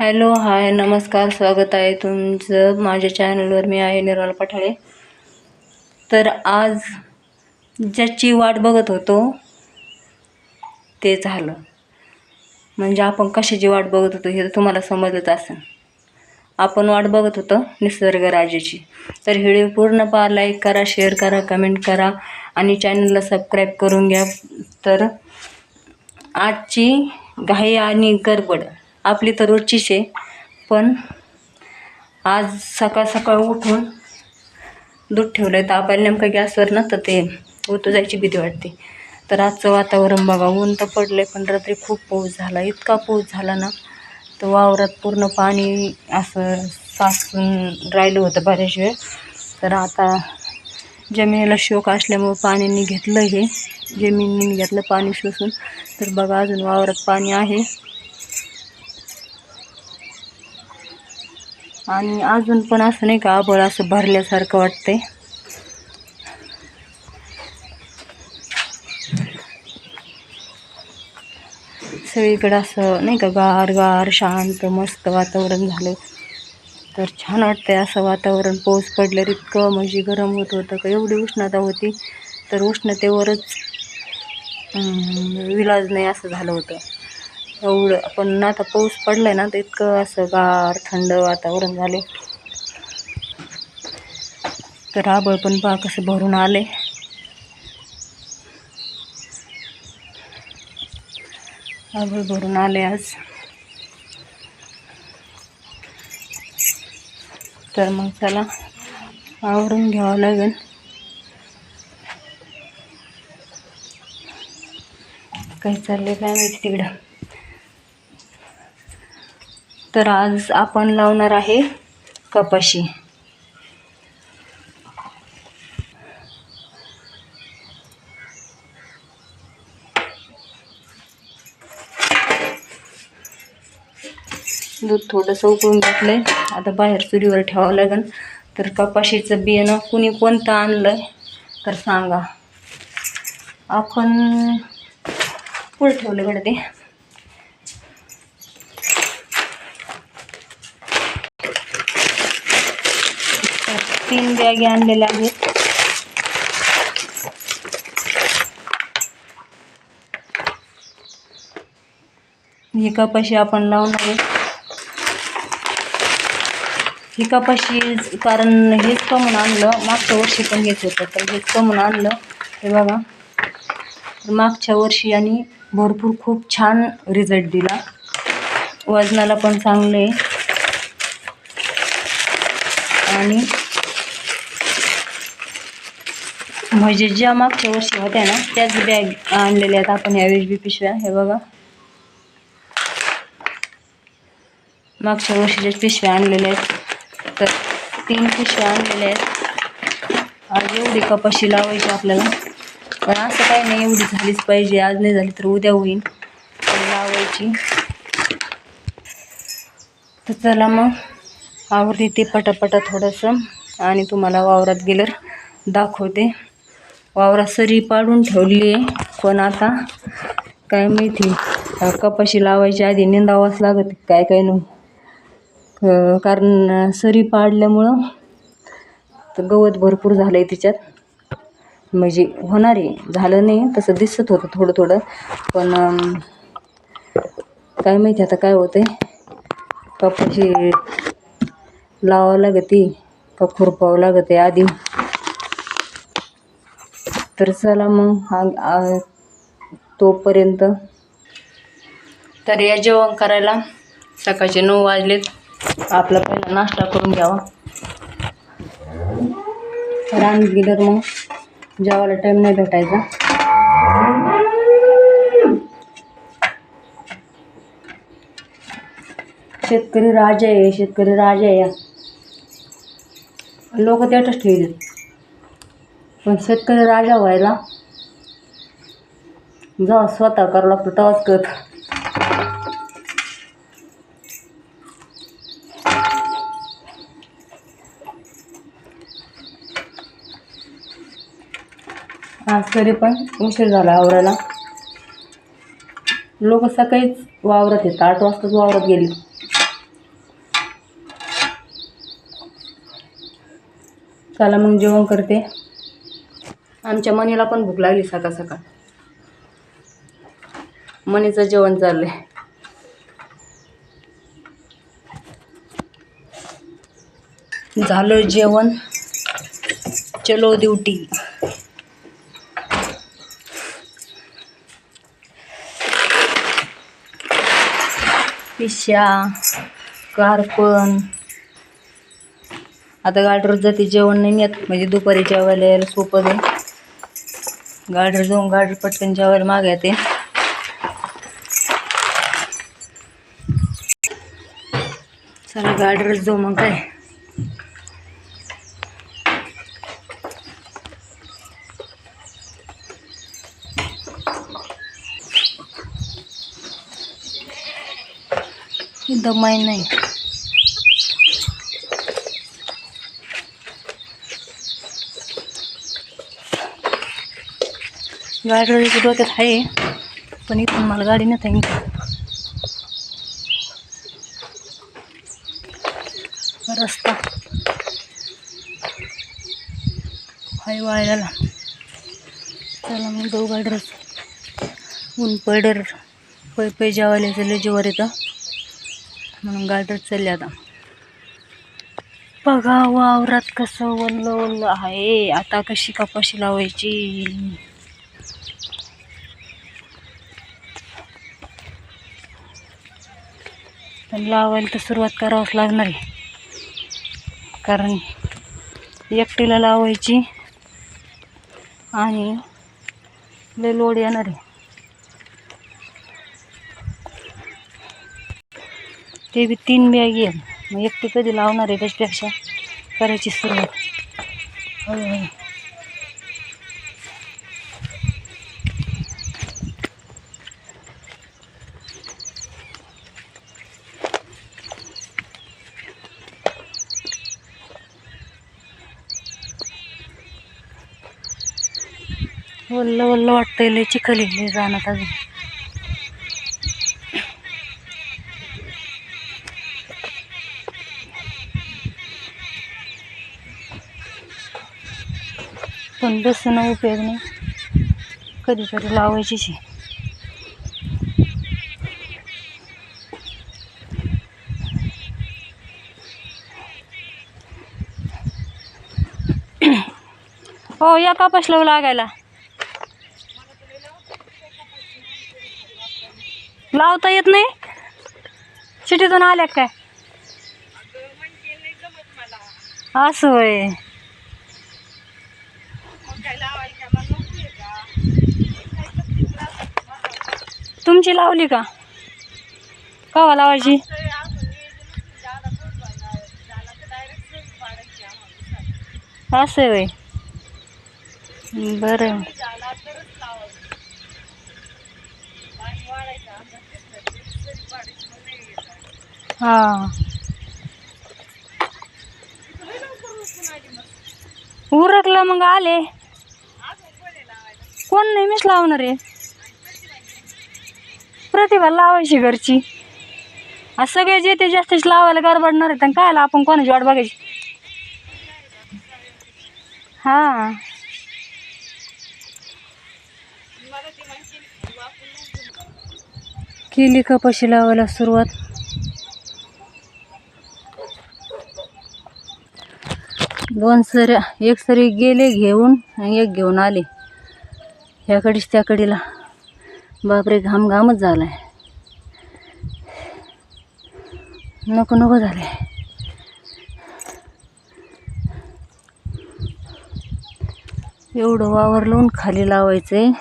Hello hi नमस्कार स्वागत आहे तुमचं माझ्या चॅनलवर. मी आहे निर्मला पठाळे तर आज ज्याची वाट बघत होतो ते झालं. म्हणजे आपण कशाची वाट बघत होतो हे तर तुम्हाला समजलंच असेल. आपण वाट बघत होतो निसर्गराजेची तर व्हिडिओ पूर्ण पहा लाईक करा शेअर करा कमेंट करा आणि चॅनलला सबस्क्राईब करून घ्या. तर आजची घाई आणि गडबड आपली तर रोजचीच आहे. पण आज सकाळ सकाळ उठून दूध ठेवलं आहे तापायला नेमकं गॅसवर ना तर ते उतू जायची भीती वाटते. तर आजचं वातावरण बघा ऊन तर पडलं आहे पण रात्री खूप पाऊस झाला. इतका पाऊस झाला ना तर वावरात पूर्ण पाणी असं साचून राहिलं होतं बऱ्याच वेळ. तर आता जमिनीला शोक असल्यामुळं पाण्याने घेतलं हे. जमिनीने घेतलं पाणी शोषून. तर बघा अजून वावरात पाणी आहे. आणि अजून पण असं नाही का आबळ असं भरल्यासारखं वाटतंय. सगळीकडं असं नाही का गार गार शांत मस्त वातावरण झालं. तर छान वाटतंय असं वातावरण. पाऊस पडल्यावर इतकं म्हणजे गरम होत होतं का एवढी उष्णता होती. तर उष्णतेवरच विलाज नाही असं झालं होतं. एवढं. पण आता पाऊस पडलाय ना तर इतकं असं गार थंड वातावरण झाले. तर आबळ पण पहा कसं भरून आले. आबळ भरून आले आज. तर मग चला आवरून घ्यावं लागेल. काही चाललंय काय माहिती तिकडं? तर आज आपण लावणार आहे कपाशी. दूध थोडंसं उकळून घेतलंय. आता बाहेर चुरीवर ठेवावं लागेल. तर कपाशीचं बियाणं कुणी कोणतं आणलं तर सांगा. आपण पुढे ठेवलं कडे ते तर तीन बॅगे आणलेल्या आहेत. ही कपाशी आपण लावणार आहे. ही कपाशी कारण हेच कमून आणलं मागच्या वर्षी पण हेच होतं तर हेच कमून आणलं. हे बघा. मागच्या वर्षी आणि भरपूर खूप छान रिझल्ट दिला. वजनाला पण चांगले आणि म्हणजे ज्या मागच्या वर्षी होत्या ना त्याच बॅग आणलेल्या आहेत आपण ह्या बी पिशव्या हे बघा. मागच्या वर्षीच्या पिशव्या आणलेल्या आहेत तर तीन पिशव्या आणलेल्या आहेत. आज एवढी कपाशी लावायची आपल्याला. पण असं काही नाही एवढी झालीच पाहिजे. आज नाही झाली तर उद्या होईल लावायची. तर चला मग. आवडते ते पटापटा थोडंसं. आणि तुम्हाला वावरात गेलं दाखवते. वावरात सरी पाडून ठेवली आहे. पण आता काय माहिती कपाशी लावायची आधी निंदावंच लागत काय काय न कारण सरी पाडल्यामुळं तर गवत भरपूर झालं आहे तिच्यात. म्हणजे होणार आहे. झालं नाही तसं दिसत होतं थोडं थोडं. पण काय माहिती आता काय होतं आहे कपाशी लावावं लागते का खुरपावं लागते आधी. तर चला मग हा तोपर्यंत. तर या जेवण करायला सकाळचे नऊ वाजलेत. आपला पहिला नाश्ता करून घ्यावा. रान गेल्यावर मग जेवायला टाईम नाही भेटायचा. शेतकरी राजा आहे शेतकरी राजा आहे लोक त्यातच ठेवले पण शेतकरी राजा व्हायला जेव्हा स्वतः करू लागतो तेव्हाच करत आज तरी पण उशीर झाला आवरायला. लोक सकाळीच वावरत येतात आठ वाजताच वावरत गेली. चला मग जेवण करते. आमच्या मनीला पण भूक लागली सकाळ सकाळ. मनीचं जेवण चाललंय. झालं जेवण. चलो ड्युटी. पिशा कारपण आता गाडीवर जाते जेवण नाही येत. म्हणजे दुपारी जेवायला यायला सोपं आहे गाडीवर जाऊन गाडी पटकन जेवायला मागे ते चला गाडीवर जाऊ मग काय. दमाई नाही. गाडी डोक्यात आहे पण इथून मला गाडी नाही आहे रस्ता. हाय वाळ्याला चला मग जाऊ गाडीवरच ऊन पैडर. पै पै जेवायला चालले जेवर येतं. म्हणून गाडीवर चालले आता. बघा वावरात कसं वल्ल वल्ल आहे. आता कशी कपाशी लावायची? पण लावायला तर सुरुवात करावंच लागणार आहे. कारण एकटीला लावायची आणि लय लोड येणार आहे. ते बी तीन बॅग येईल मग एकटी कधी लावणार आहे त्याच्यापेक्षा करायची सुरुवात. हळूहळू वल्ल वल्ल वाटतंय लय चिखल आहे, लय जाणार अजून. पण बसणं उपयोग नाही. कधी लावायचीच आहे. हो या कापास लावू लागायला. लावता येत नाही? सिटीतून आल्या काय? असं होय. तुमची लावली का? कवा लावायची? असं होय. बरं. हा. उरकलं मग आले. कोण नाही मीच लावणार आहे. प्रतिभा लावायची घरची. आज सगळे जे ते जास्तीच लावायला गडबडणार आहेत काय आपण कोणाची वाट बघायची? हां. केली कपाशी लावायला सुरुवात. दोन सऱ्या एक सरी गेले घेऊन आणि एक घेऊन आले. ह्याकडेच त्याकडेला. बापरे घाम घामच झालाय. नको नको झालंय एवढं वावर लावून खाली लावायचं आहे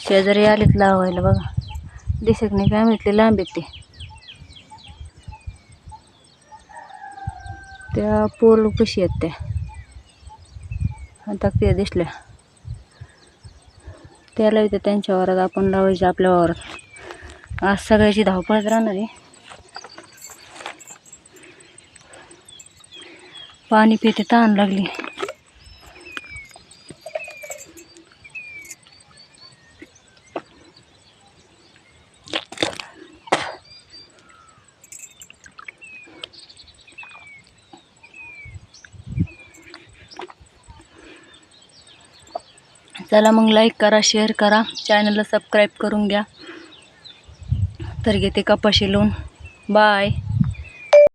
शेजारी आलेत लावायला बघा. दिसत नाही काय म्हटले लांब ते त्या पोल कशी आहेत त्या? आता त्या दिसल्या. त्याला येते त्यांच्या वावरात आपण लावायचे आपल्या वावरात. आज सगळ्याची धावपळत राहणार. आहे पाणी पिते ताण लागली. चला मग लाईक करा शेअर करा. चॅनलला सबस्क्राईब करून घ्या. तर घेते कपाशी लोन बाय